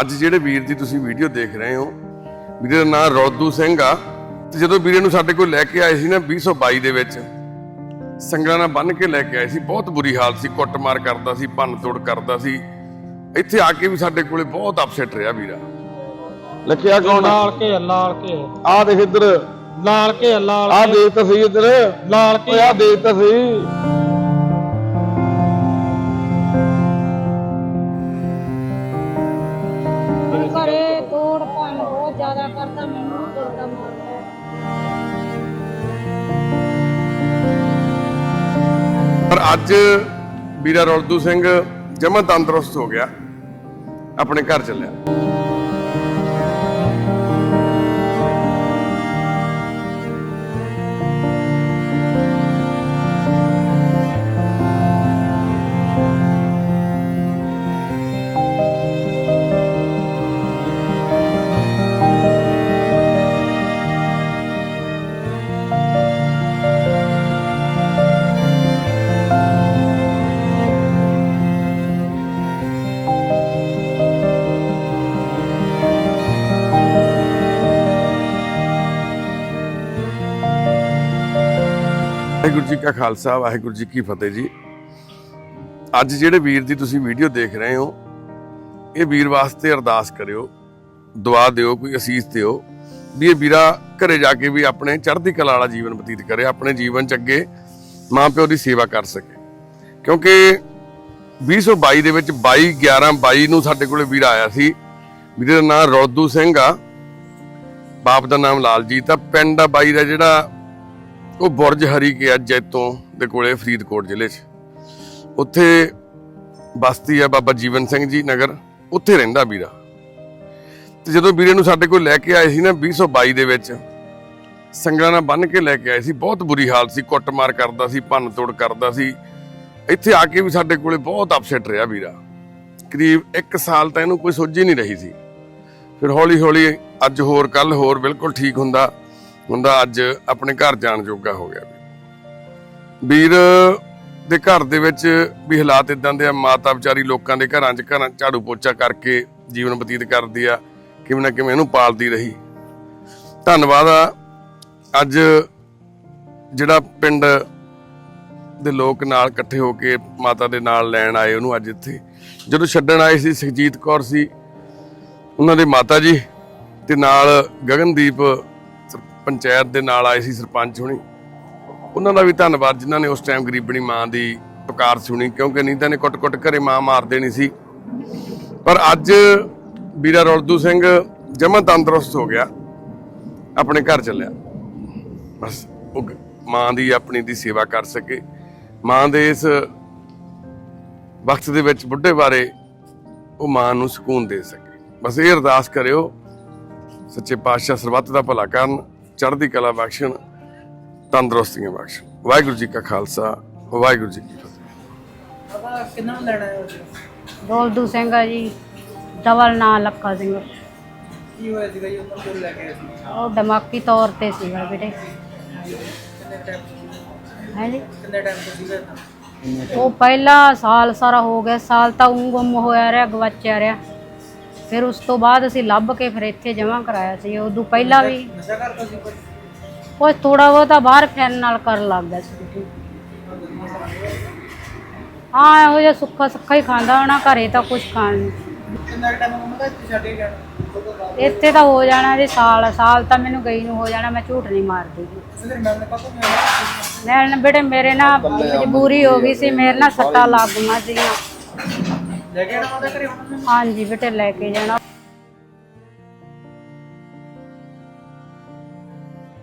ਅੱਜ ਜਿਹੜੇ ਵੀਰ ਦੀ ਤੁਸੀਂ ਵੀਡੀਓ ਦੇਖ ਰਹੇ ਹੋ ਵੀਰੇ ਦਾ ਨਾਮ ਰੌਦੂ ਸਿੰਘ ਆ। ਤੇ ਜਦੋਂ ਵੀਰੇ ਨੂੰ ਸਾਡੇ ਕੋਲ ਲੈ ਕੇ ਆਏ ਸੀ ਨਾ 2022 ਦੇ ਵਿੱਚ ਸੰਗਲਾਂ ਨਾਲ ਬੰਨ ਕੇ ਲੈ ਕੇ ਆਏ ਸੀ ਬਹੁਤ ਬੁਰੀ ਹਾਲਤ ਸੀ ਕੁੱਟਮਾਰ ਕਰਦਾ ਸੀ ਭੰਨ ਤੋੜ ਕਰਦਾ ਸੀ। ਇੱਥੇ ਆ ਕੇ ਵੀ ਸਾਡੇ ਕੋਲੇ ਬਹੁਤ ਅਪਸੈਟ ਰਿਹਾ ਵੀਰਾ। ਲਖਿਆ ਕੌਣ? ਲਾਲ ਕੇ ਲਾਲ ਕੇ ਆ ਦੇਖ ਇੱਧਰ। ਲਾਲ ਕੇ ਲਾਲ ਆ ਕੇ ਦੇਖ ਤਾਂ ਸਹੀ ਇੱਧਰ। ਲਾਲ ਓਏ ਕੇ ਆ। ਦੇਖ ਤਾਂ ਸਹੀ। ਜ਼ਿਆਦਾ ਕਰਦਾ, ਮੈਨੂੰ ਤੋੜਦਾ ਮਾਰਦਾ ਪਰ ਅੱਜ ਵੀਰਾ ਰੌਲਦੂ ਸਿੰਘ ਜਮਾ ਤੰਦਰੁਸਤ ਹੋ ਗਿਆ, ਆਪਣੇ ਘਰ ਚੱਲਿਆ। ਵਾਹਿਗੁਰੂ ਜੀ ਕਾ ਖਾਲਸਾ, ਵਾਹਿਗੁਰੂ ਜੀ ਕੀ ਫਤਿਹ ਜੀ। ਅੱਜ ਜਿਹੜੇ ਵੀਰ ਦੀ ਤੁਸੀਂ ਵੀਡੀਓ ਦੇਖ ਰਹੇ ਹੋ, ਇਹ ਵੀਰ ਵਾਸਤੇ ਅਰਦਾਸ ਕਰਿਓ, ਦੁਆ ਦਿਓ, ਕੋਈ ਅਸੀਸ ਦਿਓ, ਵੀ ਇਹ ਵੀਰਾ ਘਰੇ ਜਾ ਕੇ ਵੀ ਆਪਣੇ ਚੜ੍ਹਦੀ ਕਲਾ ਵਾਲਾ ਜੀਵਨ ਬਤੀਤ ਕਰੇ, ਆਪਣੇ ਜੀਵਨ ਚ ਅੱਗੇ ਮਾਂ ਪਿਓ ਦੀ ਸੇਵਾ ਕਰ ਸਕੇ। ਕਿਉਂਕਿ 2022 ਦੇ ਵਿੱਚ 22 11 22 ਨੂੰ ਸਾਡੇ ਕੋਲੇ ਵੀਰ ਆਇਆ ਸੀ, ਵੀਰੇ ਦਾ ਨਾਮ ਰੌਦੂ ਸਿੰਘ ਆ, ਬਾਪ ਦਾ ਨਾਮ ਲਾਲਜੀਤ ਆ, ਪਿੰਡ ਆ ਬਾਈ ਦਾ ਜਿਹੜਾ ਉਹ ਬੁਰਜ ਹਰੀ ਕੇ ਆ ਜੈਤੋਂ ਦੇ ਕੋਲੇ ਫਰੀਦਕੋਟ ਜ਼ਿਲ੍ਹੇ 'ਚ। ਉੱਥੇ ਬਸਤੀ ਆ ਬਾਬਾ ਜੀਵਨ ਸਿੰਘ ਜੀ ਨਗਰ, ਉੱਥੇ ਰਹਿੰਦਾ ਵੀਰਾ। ਤੇ ਜਦੋਂ ਵੀਰੇ ਨੂੰ ਸਾਡੇ ਕੋਲ ਲੈ ਕੇ ਆਏ ਸੀ ਨਾ 2022 ਦੇ ਵਿੱਚ, ਸੰਗਲਾਂ ਨਾਲ ਬੰਨ ਕੇ ਲੈ ਕੇ ਆਏ ਸੀ, ਬਹੁਤ ਬੁਰੀ ਹਾਲਤ ਸੀ, ਕੁੱਟਮਾਰ ਕਰਦਾ ਸੀ ਭੰਨ ਤੋੜ ਕਰਦਾ ਸੀ। ਇੱਥੇ ਆ ਕੇ ਵੀ ਸਾਡੇ ਕੋਲੇ ਬਹੁਤ ਅਪਸੈਟ ਰਿਹਾ ਵੀਰਾ। ਕਰੀਬ 1 ਸਾਲ ਤਾਂ ਇਹਨੂੰ ਕੋਈ ਸੋਝੀ ਨਹੀਂ ਰਹੀ ਸੀ। ਫਿਰ ਹੌਲੀ ਹੌਲੀ ਅੱਜ ਹੋਰ ਕੱਲ ਹੋਰ ਬਿਲਕੁਲ ਠੀਕ ਹੁੰਦਾ। ਹੁੰਦਾ ਅੱਜ ਆਪਣੇ ਘਰ ਜਾਣ ਜੋਗਾ ਹੋ ਗਿਆ ਵੀਰ ਦੇ ਘਰ ਦੇ ਵਿੱਚ ਵੀ ਹਾਲਾਤ ਇਦਾਂ ਦੇ ਆ, ਮਾਤਾ ਵਿਚਾਰੀ ਲੋਕਾਂ ਦੇ ਘਰਾਂ 'ਚ ਘਰਾਂ ਝਾੜੂ ਪੋਚਾ ਕਰਕੇ ਜੀਵਨ ਬਤੀਤ ਕਰਦੀ ਆ, ਕਿਵੇਂ ਨਾ ਕਿਵੇਂ ਇਹਨੂੰ ਪਾਲਦੀ ਰਹੀ। ਧੰਨਵਾਦ ਆ। ਅੱਜ ਜਿਹੜਾ ਪਿੰਡ ਦੇ ਲੋਕ ਨਾਲ ਇਕੱਠੇ ਹੋ ਕੇ ਮਾਤਾ ਦੇ ਨਾਲ ਲੈਣ ਆਏ ਉਹਨੂੰ ਅੱਜ ਇੱਥੇ। ਜਦੋਂ ਛੱਡਣ ਆਏ ਸੀ, ਸੁਖਜੀਤ ਕੌਰ ਸੀ, ਉਹਨਾਂ ਦੇ ਮਾਤਾ ਜੀ ਤੇ ਨਾਲ ਗਗਨਦੀਪ ਪੰਚਾਇਤ ਦੇ ਨਾਲ ਆਏ ਸੀ ਸਰਪੰਚ ਹੁਣੀ। ਉਹਨਾਂ ਦਾ ਵੀ ਧੰਨਵਾਦ ਜਿਨ੍ਹਾਂ ਨੇ ਉਸ ਟਾਈਮ ਗਰੀਬਣੀ ਮਾਂ ਦੀ ਪੁਕਾਰ ਸੁਣੀ, ਕਿਉਂਕਿ ਨਹੀਂ ਤਾਂ ਨੇ ਕੁੱਟ-ਕੁੱਟ ਘਰੇ ਮਾਂ ਮਾਰ ਦੇਣੀ ਸੀ। ਪਰ ਅੱਜ ਵੀਰਾ ਰੌਲਦੂ ਸਿੰਘ ਜਮਾ ਤੰਦਰੁਸਤ ਹੋ ਗਿਆ, ਆਪਣੇ ਘਰ ਚੱਲਿਆ। ਬਸ ਉਹ ਮਾਂ ਦੀ ਆਪਣੀ ਦੀ ਸੇਵਾ ਕਰ ਸਕੇ। ਮਾਂ ਦੇ ਇਸ ਵਕਤ ਦੇ ਵਿੱਚ ਬੁੱਢੇ ਬਾਰੇ ਉਹ ਮਾਂ ਨੂੰ ਸਕੂਨ ਦੇ ਸਕੇ। ਬਸ ਇਹ ਅਰਦਾਸ ਕਰਿਓ, ਸੱਚੇ ਪਾਤਸ਼ਾਹ ਸਰਬੱਤ ਦਾ ਭਲਾ ਕਰਨ। ਚੜ੍ਹਦੀ ਕਲਾ ਬਖਸ਼ਣ ਤੰਦਰੁਸਤੀਆਂ ਬਖਸ਼ਣ। ਵਾਹਿਗੁਰੂ ਜੀ ਕਾ ਖਾਲਸਾ ਵਾਹਿਗੁਰੂ ਜੀ ਕੀ ਫਤਿਹ। ਦੌਲਦੂ ਸਿੰਘ ਆ ਜੀ ਡਬਲ ਨਾਂ ਲੱਖਾ ਸਿੰਘ। ਕੀ ਹੋਇਆ ਸੀਗਾ ਜੀ? ਉਹਨਾਂ ਕੋਲ ਲੈ ਕੇ ਆਏ ਸੀ? ਉਹ ਦਿਮਾਗੀ ਤੌਰ ਤੇ ਸੀਗਾ ਬੇਟੇ। ਕਿੰਨੇ ਟਾਈਮ ਹੈ ਜੀ? ਕਿੰਨੇ ਟਾਈਮ ਤੋਂ ਸੀਗਾ ਇੱਦਾਂ? ਉਹ ਪਹਿਲਾ ਸਾਲ ਸਾਰਾ ਹੋ ਗਿਆ ਸਾਲ ਤਾਂ ਊਂ ਗੁੰਮ ਹੋਇਆ ਰਿਹਾ ਗਵਾਚਿਆ ਰਿਹਾ। ਫਿਰ ਉਸ ਤੋਂ ਬਾਅਦ ਅਸੀਂ ਲੱਭ ਕੇ ਫਿਰ ਇੱਥੇ ਜਮ੍ਹਾਂ ਕਰਾਇਆ ਸੀ ਉਦੋਂ ਪਹਿਲਾਂ ਵੀ। ਨਸ਼ਾ ਕਰਦਾ ਸੀ ਕੋਈ ਥੋੜਾ ਬਹੁਤਾ ਬਾਹਰ ਫਿਰਨ ਨਾਲ ਕਰਨ ਲੱਗ ਗਿਆ ਸੀ। ਹਾਂ ਇਹੋ ਜਿਹਾ ਸੁੱਖਾ ਸੁੱਖਾ ਹੀ ਖਾਂਦਾ ਹੋਣਾ ਘਰੇ ਤਾਂ ਕੁਝ ਖਾਣ ਨੂੰ। ਕਿੰਨਾ ਟਾਈਮ ਇੱਥੇ ਛੱਡ ਤਾਂ ਹੋ ਜਾਣਾ ਜੀ ਸਾਲ ਸਾਲ ਤਾਂ ਮੈਨੂੰ ਗਈ ਨੂੰ ਹੋ ਜਾਣਾ ਮੈਂ ਝੂਠ ਨਹੀਂ ਮਾਰਦੀ। ਮੈਂ ਬੇਟੇ ਮੇਰੇ ਨਾਲ ਮਜਬੂਰੀ ਹੋ ਗਈ ਸੀ ਮੇਰੇ ਨਾਲ ਸੱਟਾਂ ਲੱਗ ਗਈਆਂ ਸੀਗੀਆਂ। ਲੈ ਕੇ ਆਣਾ ਉਹਦੇ ਘਰੇ ਉਹਨਾਂ ਹਾਂਜੀ ਬੇਟੇ ਲੈ ਕੇ ਜਾਣਾ।